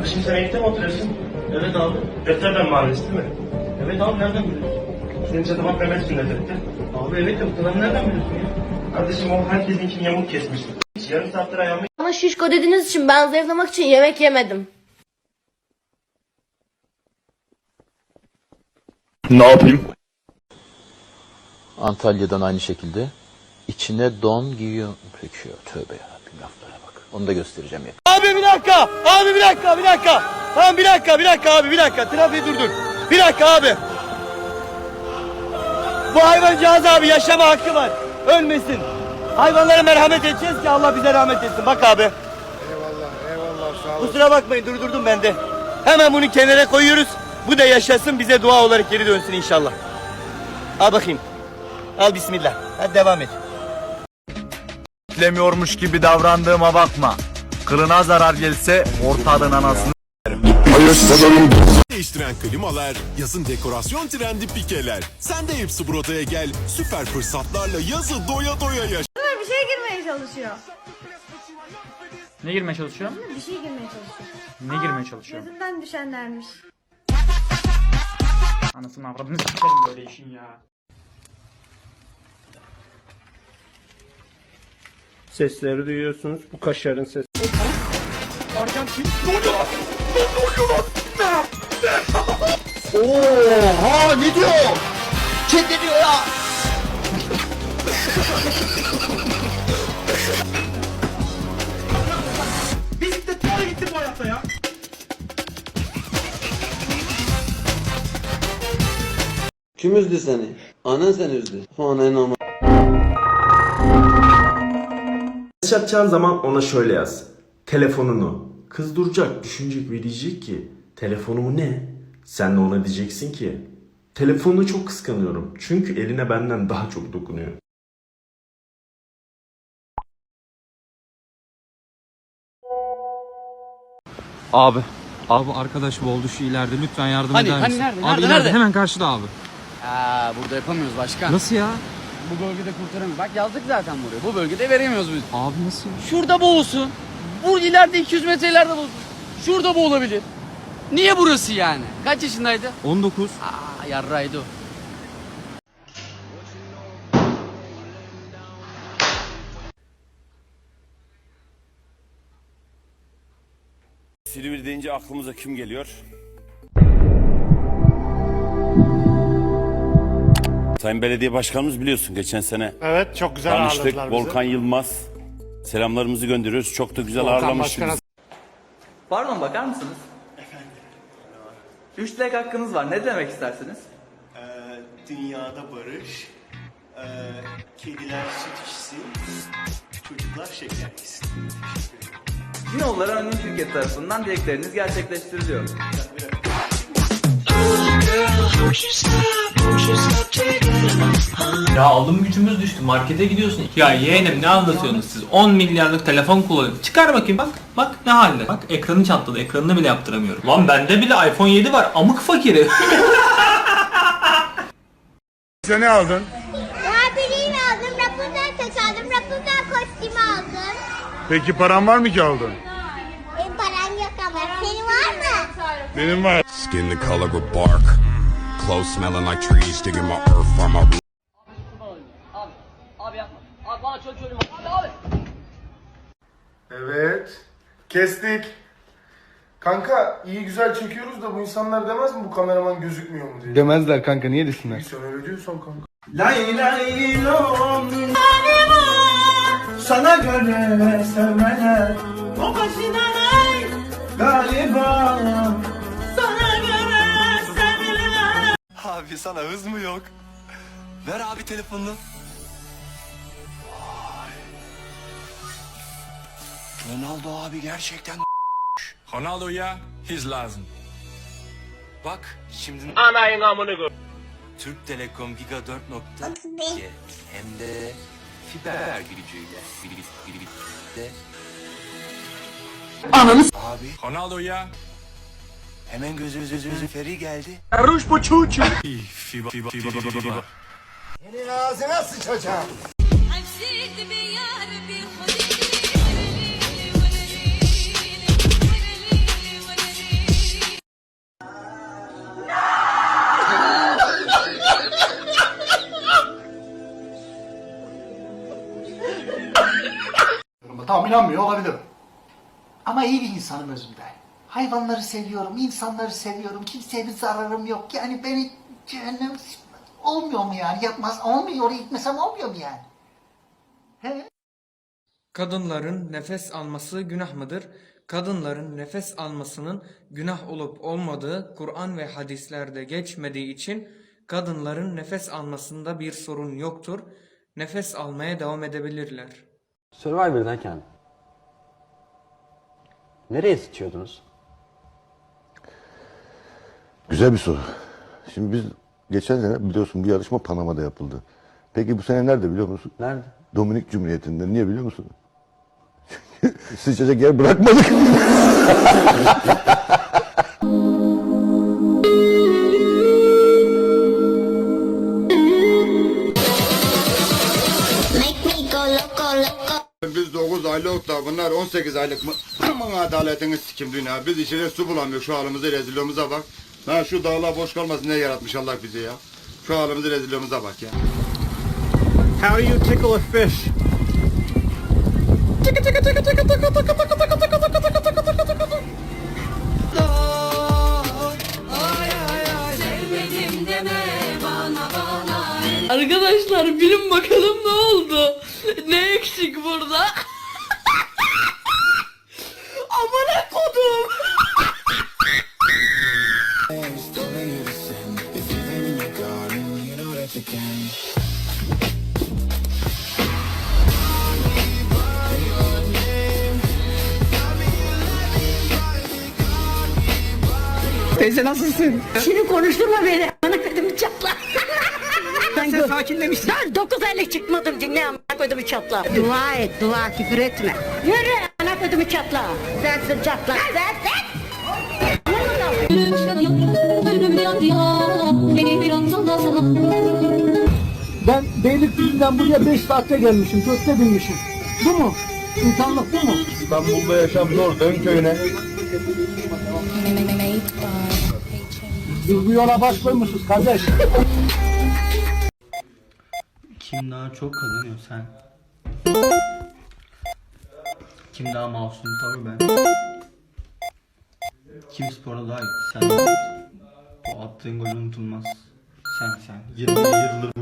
Kardeşim sen evde mi oturuyorsun? Evet abi. Defterden mahallesi değil mi? Evet abi nereden biliyorsun? Senin çatı bak Mehmet sünnet etti. Abi evet de bu kadarını nereden biliyorsun ya? Kardeşim o herkesinkini yamuk kesmiş. Yarım saattir ayağımı Bana şişko dediğiniz için ben zayıflamak için yemek yemedim. Ne yapayım? Antalya'dan aynı şekilde. içine don giyiyor. Peki tövbe ya. Laflara bak. Onu da göstereceğim ya. Bir dakika. Abi bir dakika, bir dakika. Tamam bir dakika, bir dakika abi, bir dakika. Trafiği durdur. Bir dakika abi. Bu hayvancağız abi yaşama hakkı var. Ölmesin. Hayvanlara merhamet edeceğiz ki Allah bize rahmet etsin. Bak abi. Eyvallah, eyvallah, sağ ol. Kusura bakmayın durdurdum ben de. Hemen bunu kenara koyuyoruz. Bu da yaşasın bize dua olarak geri dönsün inşallah. Al bakayım. Al bismillah. Hadi devam et. beklemiyormuş gibi davrandığıma bakma. Kılına zarar gelse ortağın anasını Değiştiren klimalar, yazın dekorasyon trendi pikeler. Sen de hepsi buradaya gel. Süper fırsatlarla yazı doya doya yaşa. bir şey girmeye çalışıyor. Ne girmeye çalışıyor? Bir şey girmeye çalışıyor. Ne girmeye çalışıyor? Gözünden düşenlermiş. Anasını avradını sikerim böyle işin ya. Sesleri duyuyorsunuz. Bu kaşarın sesi. Oha ne diyor? Kim ne diyor ya? Kim üzdü seni? Anan seni üzdü. Anan ama. Mesaj atacağın zaman ona şöyle yaz. Telefonunu. Kız duracak, düşünecek ve diyecek ki telefonumu ne? Sen de ona diyeceksin ki telefonunu çok kıskanıyorum. Çünkü eline benden daha çok dokunuyor. Abi. Abi arkadaşım oldu şu ileride lütfen yardım Hani, eder hani misin? nerede, Abi nerede, ileride, nerede? hemen karşıda abi. Aa, burada yapamıyoruz başkan. Nasıl ya? Bu bölgede kurtaramıyoruz. Bak yazdık zaten buraya. Bu bölgede veremiyoruz biz. Abi nasıl? Şurada bu olsun. Bu ileride 200 metre ileride bu olsun. Şurada bu olabilir. Niye burası yani? Kaç yaşındaydı? 19. Aa yarraydı o. Silivri deyince aklımıza kim geliyor? Sayın Belediye Başkanımız biliyorsun geçen sene Evet, çok güzel tanıştık. ağırladılar bizi. Volkan Yılmaz. Selamlarımızı gönderiyoruz. Çok da güzel bizi. Pardon bakar mısınız? Efendim. 3 dilek hakkınız var. Ne demek istersiniz? Dünyada barış, kediler süt içsin, çocuklar şeker yesin. Cinoğulları Anonim Şirket tarafından dilekleriniz gerçekleştiriliyor. Ya alım gücümüz düştü. Markete gidiyorsun. Ya yeğenim ne anlatıyorsunuz siz? 10 milyarlık telefon kullanıyorum. Çıkar bakayım bak. Bak ne halde. Bak ekranı çatladı. Ekranını bile yaptıramıyorum. Lan bende bile iPhone 7 var. Amık fakiri. Sen ne aldın? Rabbini aldım, Rapunzel saç aldım, Rapunzel kostümü aldım. Peki paran var mı ki aldın? Benim param yok ama senin var mı? Benim var. Skin the color of bark. Clothes smelling like trees. Digging my earth from my Abi, yapma. Abi bana çok çocuğum Abi abi. Evet. Kestik. Kanka iyi güzel çekiyoruz da bu insanlar demez mi bu kameraman gözükmüyor mu diye? Demezler kanka niye desinler? Sen öyle diyorsan kanka. Lay lay lom. Sana göre sevmeler. O kaşına lay. Galiba. Sana göre sevmeler. Abi sana hız mı yok? Ver abi telefonunu. Ronaldo abi gerçekten Ronaldo'ya his lazım. Bak şimdi Anayın amını gör. Türk Telekom Giga 4.2 hem de fiber gücüyle birlikte Abi Ronaldo'ya hemen gözü gözü gözü feri geldi. fiba fiba fiba fiba. Ağzına sıçacağım. Tamam inanmıyor olabilir. Ama iyi bir insanım özümde. Hayvanları seviyorum, insanları seviyorum. Kimseye bir zararım yok. Yani beni cehennem olmuyor mu yani? Yapmaz olmuyor. Gitmesem olmuyor mu yani? He? Kadınların nefes alması günah mıdır? Kadınların nefes almasının günah olup olmadığı Kur'an ve hadislerde geçmediği için kadınların nefes almasında bir sorun yoktur. Nefes almaya devam edebilirler. Survivor'dayken nereye sıçıyordunuz? Güzel bir soru. Şimdi biz geçen sene biliyorsun bir yarışma Panama'da yapıldı. Peki bu sene nerede biliyor musun? Nerede? Dominik Cumhuriyeti'nde. Niye biliyor musun? Sıçacak yer bırakmadık. 18 aylık mı? Aman adaletini sikim dünya. Biz içine su bulamıyoruz şu halimize rezilliğimize bak. Ha şu dağlar boş kalmasın ne yaratmış Allah bizi ya. Şu halimize rezilliğimize bak ya. How do you tickle a fish? Arkadaşlar bilin bakalım ne oldu? Ne eksik burada? Teyze nasılsın? Şimdi konuşturma beni. Amına kodum çatla. Sen sakinlemişsin. Dur 9 aylık çıkmadım dinle amına kodumu çatla. Dua et, dua küfür etme. Yürü amına kodumu çatla. Sensin çatla. Sensin. Ben Beylikdüzü'nden buraya 5 saatte gelmişim. Köfte binmişim. Bu mu? İnsanlık bu mu? İstanbul'da yaşam zor. Dön köyüne. Biz bu yola baş koymuşuz kardeş. Kim daha çok kazanıyor sen? Kim daha masum tabii ben. Kim sporda daha iyi? Sen. O attığın gol unutulmaz. Sen sen. 20 yıldır bu